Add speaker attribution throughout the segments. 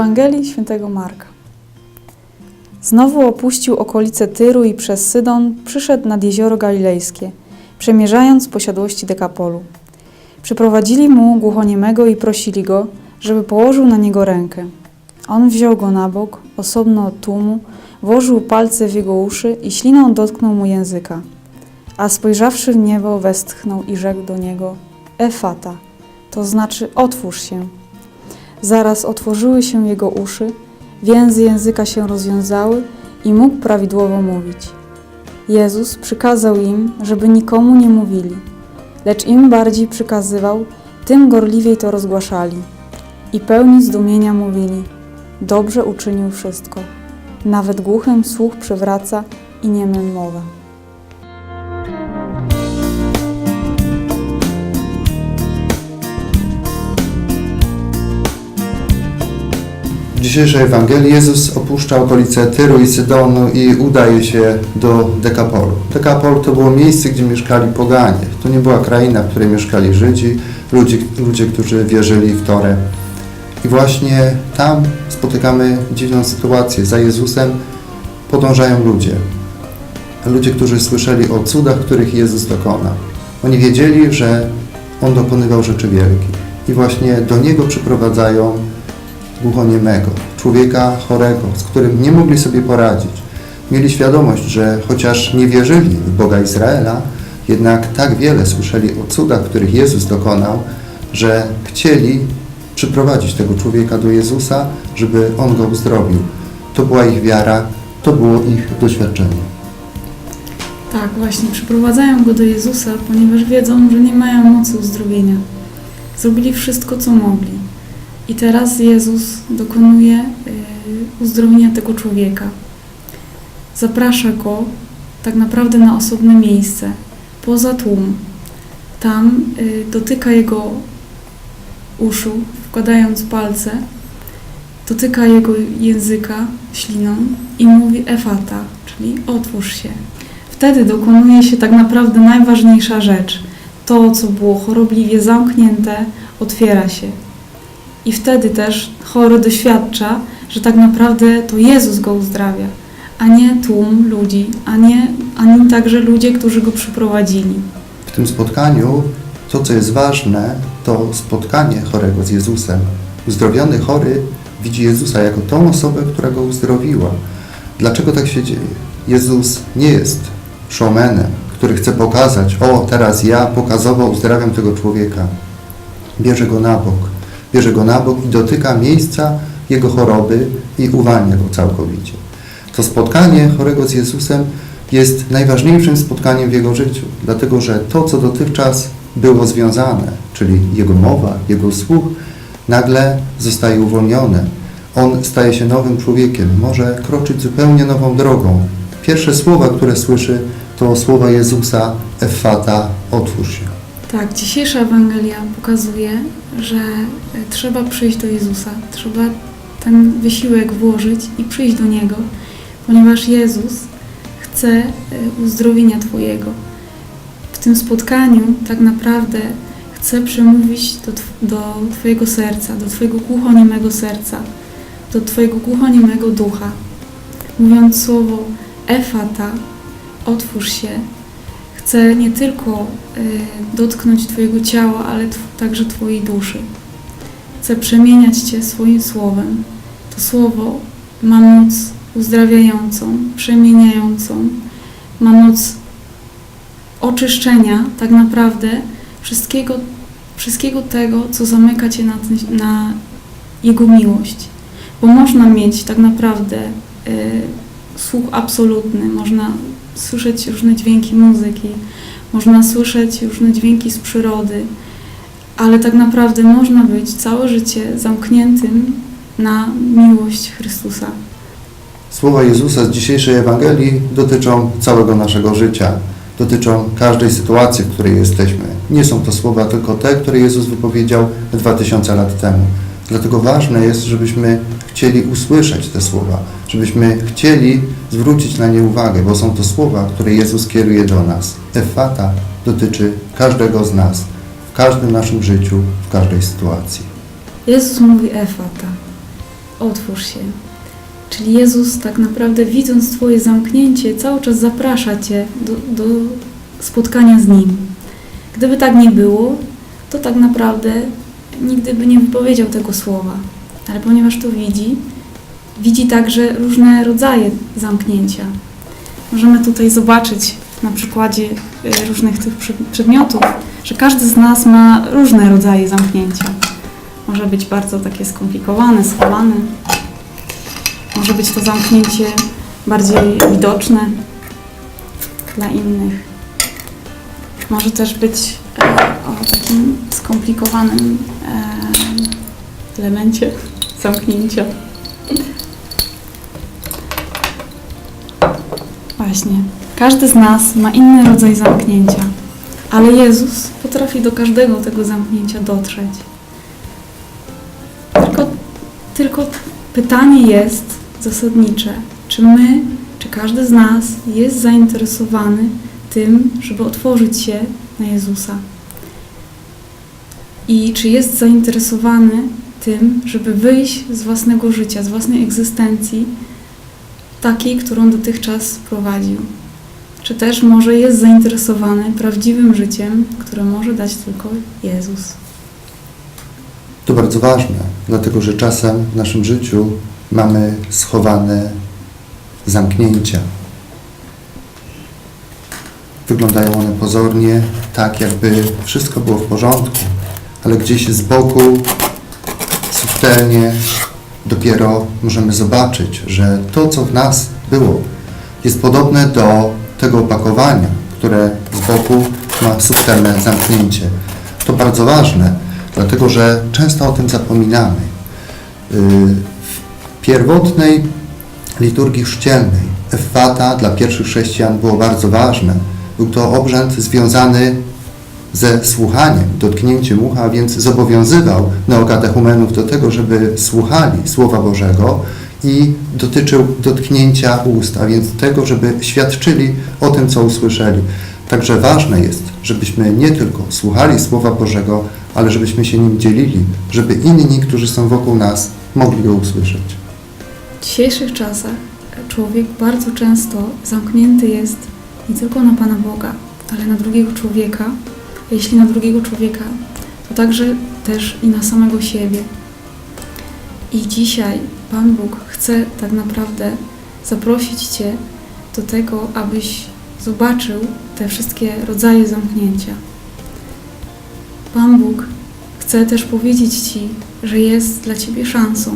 Speaker 1: Ewangelii Świętego Marka. Znowu opuścił okolice Tyru i przez Sydon przyszedł nad jezioro Galilejskie, przemierzając posiadłości Dekapolu. Przyprowadzili mu głuchoniemego i prosili go, żeby położył na niego rękę. On wziął go na bok, osobno od tłumu, włożył palce w jego uszy i śliną dotknął mu języka. A spojrzawszy w niebo, westchnął i rzekł do niego: Efata, to znaczy otwórz się. Zaraz otworzyły się jego uszy, więzy języka się rozwiązały i mógł prawidłowo mówić. Jezus przykazał im, żeby nikomu nie mówili, lecz im bardziej przykazywał, tym gorliwiej to rozgłaszali. I pełni zdumienia mówili: Dobrze uczynił wszystko. Nawet głuchym słuch przywraca i niemym mowę.
Speaker 2: W dzisiejszej Ewangelii Jezus opuszcza okolice Tyru i Sydonu i udaje się do Dekapolu. Dekapol to było miejsce, gdzie mieszkali poganie. To nie była kraina, w której mieszkali Żydzi, ludzie, ludzie którzy wierzyli w Torę. I właśnie tam spotykamy dziwną sytuację. Za Jezusem podążają ludzie. Ludzie, którzy słyszeli o cudach, których Jezus dokonał. Oni wiedzieli, że On dokonywał rzeczy wielkich. I właśnie do Niego przyprowadzają głuchoniemego, człowieka chorego, z którym nie mogli sobie poradzić. Mieli świadomość, że chociaż nie wierzyli w Boga Izraela, jednak tak wiele słyszeli o cudach, których Jezus dokonał, że chcieli przyprowadzić tego człowieka do Jezusa, żeby On go uzdrowił. To była ich wiara, to było ich doświadczenie.
Speaker 1: Tak, właśnie, przyprowadzają go do Jezusa, ponieważ wiedzą, że nie mają mocy uzdrowienia. Zrobili wszystko, co mogli. I teraz Jezus dokonuje y, uzdrowienia tego człowieka. Zaprasza go tak naprawdę na osobne miejsce, poza tłum. Tam y, dotyka jego uszu, wkładając palce, dotyka jego języka śliną i mówi efata, czyli otwórz się. Wtedy dokonuje się tak naprawdę najważniejsza rzecz. To, co było chorobliwie zamknięte, otwiera się. I wtedy też chory doświadcza, że tak naprawdę to Jezus go uzdrawia, a nie tłum ludzi, a nie ani także ludzie, którzy go przyprowadzili.
Speaker 2: W tym spotkaniu to, co jest ważne, to spotkanie chorego z Jezusem. Uzdrowiony chory widzi Jezusa jako tą osobę, która go uzdrowiła. Dlaczego tak się dzieje? Jezus nie jest showmanem, który chce pokazać, o teraz ja pokazowo uzdrawiam tego człowieka. Bierze go na bok, bierze go na bok i dotyka miejsca jego choroby i uwalnia go całkowicie. To spotkanie chorego z Jezusem jest najważniejszym spotkaniem w jego życiu, dlatego że to, co dotychczas było związane, czyli jego mowa, jego słuch, nagle zostaje uwolnione. On staje się nowym człowiekiem, może kroczyć zupełnie nową drogą. Pierwsze słowa, które słyszy, to słowa Jezusa, Effata, otwórz się.
Speaker 1: Tak, dzisiejsza Ewangelia pokazuje, że e, trzeba przyjść do Jezusa, trzeba ten wysiłek włożyć i przyjść do Niego, ponieważ Jezus chce e, uzdrowienia Twojego. W tym spotkaniu tak naprawdę chce przemówić do, do Twojego serca, do Twojego głuchoniemego serca, do Twojego głuchoniemego ducha, mówiąc słowo efata, otwórz się, chce nie tylko y, dotknąć Twojego ciała, ale także Twojej duszy. Chce przemieniać Cię swoim słowem. To słowo ma moc uzdrawiającą, przemieniającą, ma moc oczyszczenia tak naprawdę wszystkiego, wszystkiego tego, co zamyka Cię na, na Jego miłość. Bo można mieć tak naprawdę y, słuch absolutny, można słyszeć różne dźwięki muzyki, można słyszeć różne dźwięki z przyrody, ale tak naprawdę można być całe życie zamkniętym na miłość Chrystusa.
Speaker 2: Słowa Jezusa z dzisiejszej Ewangelii dotyczą całego naszego życia, dotyczą każdej sytuacji, w której jesteśmy. Nie są to słowa tylko te, które Jezus wypowiedział 2000 lat temu. Dlatego ważne jest, żebyśmy chcieli usłyszeć te słowa, żebyśmy chcieli zwrócić na nie uwagę, bo są to słowa, które Jezus kieruje do nas. Efata dotyczy każdego z nas, w każdym naszym życiu, w każdej sytuacji.
Speaker 1: Jezus mówi efata. otwórz się. Czyli Jezus tak naprawdę widząc Twoje zamknięcie, cały czas zaprasza Cię do, do spotkania z Nim. Gdyby tak nie było, to tak naprawdę nigdy by nie wypowiedział tego słowa. Ale ponieważ to widzi, widzi także różne rodzaje zamknięcia. Możemy tutaj zobaczyć na przykładzie y, różnych tych przedmiotów, że każdy z nas ma różne rodzaje zamknięcia. Może być bardzo takie skomplikowane, schowane. Może być to zamknięcie bardziej widoczne dla innych. Może też być e, skomplikowanym e, elemencie zamknięcia. Właśnie. Każdy z nas ma inny rodzaj zamknięcia, ale Jezus potrafi do każdego tego zamknięcia dotrzeć. Tylko, tylko pytanie jest zasadnicze, czy my, czy każdy z nas jest zainteresowany tym, żeby otworzyć się na Jezusa. I czy jest zainteresowany tym, żeby wyjść z własnego życia, z własnej egzystencji, takiej, którą dotychczas prowadził. Czy też może jest zainteresowany prawdziwym życiem, które może dać tylko Jezus.
Speaker 2: To bardzo ważne, dlatego że czasem w naszym życiu mamy schowane zamknięcia. Wyglądają one pozornie tak, jakby wszystko było w porządku, ale gdzieś z boku, subtelnie, dopiero możemy zobaczyć, że to, co w nas było, jest podobne do tego opakowania, które z boku ma subtelne zamknięcie. To bardzo ważne, dlatego że często o tym zapominamy. Yy, W pierwotnej liturgii chrzcielnej Efata dla pierwszych chrześcijan było bardzo ważne. Był to obrzęd związany ze słuchaniem, dotknięciem ucha, więc zobowiązywał neokatechumenów do tego, żeby słuchali Słowa Bożego i dotyczył dotknięcia ust, a więc tego, żeby świadczyli o tym, co usłyszeli. Także ważne jest, żebyśmy nie tylko słuchali Słowa Bożego, ale żebyśmy się nim dzielili, żeby inni, którzy są wokół nas, mogli go usłyszeć.
Speaker 1: W dzisiejszych czasach człowiek bardzo często zamknięty jest nie tylko na Pana Boga, ale na drugiego człowieka. Jeśli na drugiego człowieka, to także też i na samego siebie. I dzisiaj Pan Bóg chce tak naprawdę zaprosić Cię do tego, abyś zobaczył te wszystkie rodzaje zamknięcia. Pan Bóg chce też powiedzieć Ci, że jest dla Ciebie szansą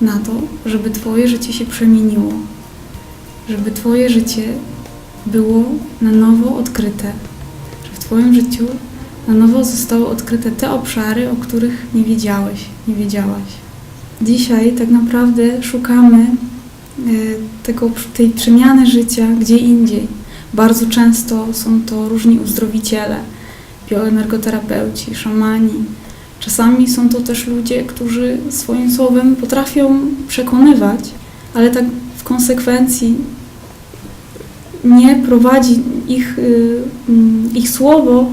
Speaker 1: na to, żeby Twoje życie się przemieniło, żeby Twoje życie było na nowo odkryte, Twoim życiu na nowo zostały odkryte te obszary, o których nie wiedziałeś, nie wiedziałaś. Dzisiaj tak naprawdę szukamy e, tego, tej przemiany życia gdzie indziej. Bardzo często są to różni uzdrowiciele, bioenergoterapeuci, szamani, Czasami są to też ludzie, którzy swoim słowem potrafią przekonywać, ale tak w konsekwencji nie prowadzi ich, y, mm, ich słowo,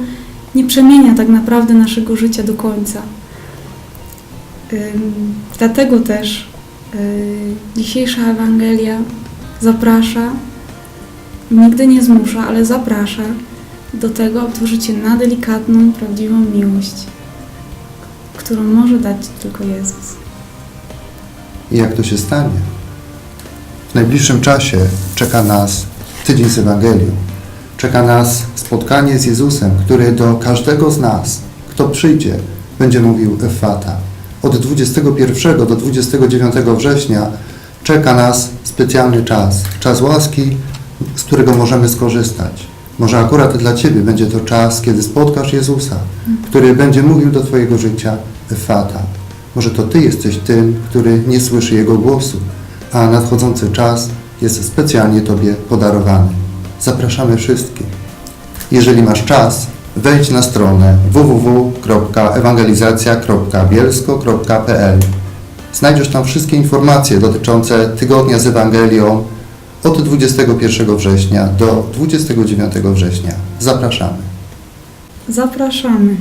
Speaker 1: nie przemienia tak naprawdę naszego życia do końca. Dlatego też y, dzisiejsza Ewangelia zaprasza, nigdy nie zmusza, ale zaprasza do tego, aby tworzycie na delikatną, prawdziwą miłość którą może dać tylko Jezus.
Speaker 2: I jak to się stanie? W najbliższym czasie czeka nas tydzień z Ewangelią. Czeka nas spotkanie z Jezusem, który do każdego z nas, kto przyjdzie, będzie mówił Efata. Od 21 do 29 września czeka nas specjalny czas, czas łaski, z którego możemy skorzystać. Może akurat dla Ciebie będzie to czas, kiedy spotkasz Jezusa, który będzie mówił do Twojego życia Efata. Może to Ty jesteś tym, który nie słyszy Jego głosu, a nadchodzący czas jest specjalnie Tobie podarowany. Zapraszamy wszystkich. Jeżeli masz czas, wejdź na stronę www.ewangelizacja.bielsko.pl Znajdziesz tam wszystkie informacje dotyczące tygodnia z Ewangelią od 21 września do 29 września. Zapraszamy.
Speaker 1: Zapraszamy.